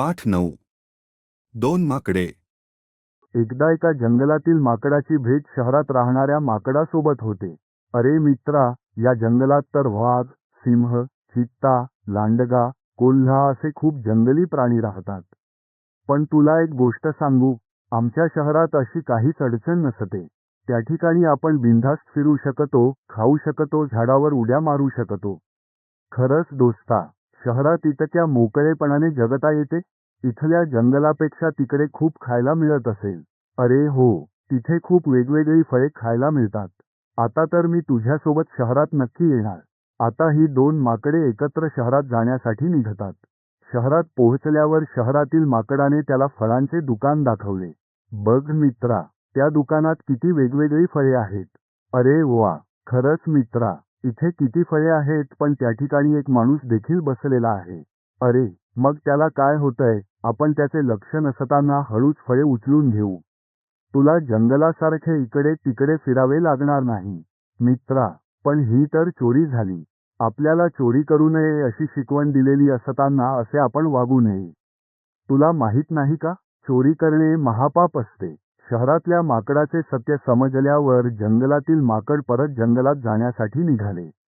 पाठ नऊ. दोन माकडे. एकदा एका जंगलातील माकडाची भेट शहरात राहणाऱ्या माकडासोबत होते. अरे मित्रा या जंगलात तर वाघ सिंह चित्ता लांडगा कोल्हा असे खूप जंगली प्राणी राहतात. पण तुला एक गोष्ट सांगू आमच्या शहरात अशी काहीच अडचण नसते. त्या ठिकाणी आपण बिनधास्त फिरू शकतो खाऊ शकतो झाडावर उड्या मारू शकतो. खरंच दोस्ता. शहरात इतक्या मोकळेपणाने जगता येते इथल्या जंगलापेक्षा तिकडे खूप खायला मिळत असेल. अरे हो तिथे खूप वेगवेगळी फळे खायला मिळतात. आता तर मी तुझ्यासोबत शहरात नक्की येणार. आता ही दोन माकडे एकत्र शहरात जाण्यासाठी निघतात. शहरात पोहोचल्यावर शहरातील माकडाने त्याला फळांचे दुकान दाखवले. बघ मित्रा त्या दुकानात किती वेगवेगळी फळे आहेत. अरे वा खरंच मित्रा इथे किती फळे आहेत पण त्या ठिकाणी एक माणूस देखील बसलेला आहे. अरे मग त्याला काय होतंय? आपण त्याचे लक्ष नसताना हळूच फळे उचलून घेऊ. तुला जंगलासारखे इकडे तिकडे फिरावे लागणार नाही. मित्रा पण ही तर चोरी झाली. आपल्याला चोरी करू नये अशी शिकवण दिलेली असताना असे आपण वागू नये. तुला माहीत नाही का? चोरी करणे महापाप असते. शहरातल्या माकडाचे सत्य समजल्यावर जंगलातील माकड परत जंगलात जाण्यासाठी निघाले.